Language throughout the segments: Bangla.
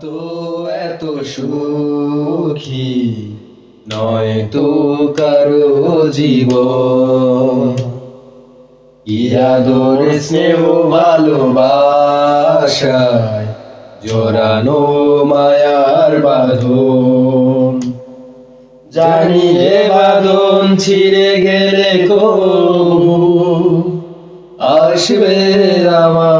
মতো এত সুখী নয় তো কারও জীবন। ইয়াদর স্নেহ, ভালোবাসায় জোরানো মায়ার বাঁধন। জানি এ বাঁধন ছিঁড়ে গেলে কবু, আসবে আমার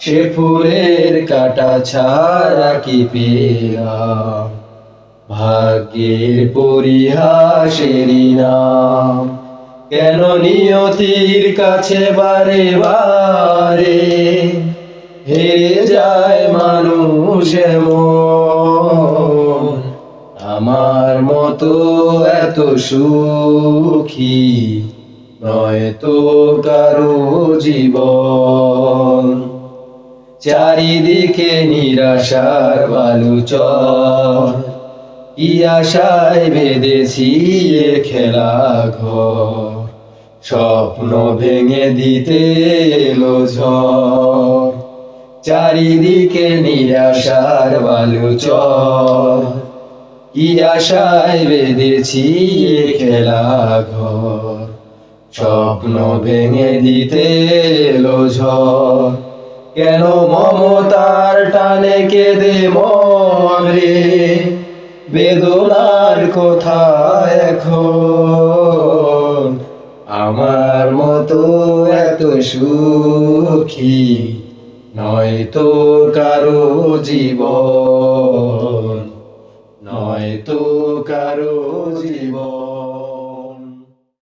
সে ফুলের কাটা ছাড়া কি পেলাম? ভাগ্যের পরিহাসেরই নাম কেন নিয়তির কাছে বারে বারে হেরে যায় মানুষ আমার মতো এত সুখী নয় তো কারও জীবন। চারিদিকে নিরাশার বালুচর। কি আশায় বেঁধেছি এ খেলা ঘর। স্বপ্ন ভেঙে দিতে এলো ঝড়। চারিদিকে নিরাশার বালুচর। কি আশায় বেঁধেছি এ খেলা ঘর। স্বপ্ন ভেঙে দিতে এলো কেন মমতার টানে কেঁদে মরে বেদনার কথা এখন আমার মতো এত সুখী নয় তো কারও জীবন, নয় তো কারও জীবন।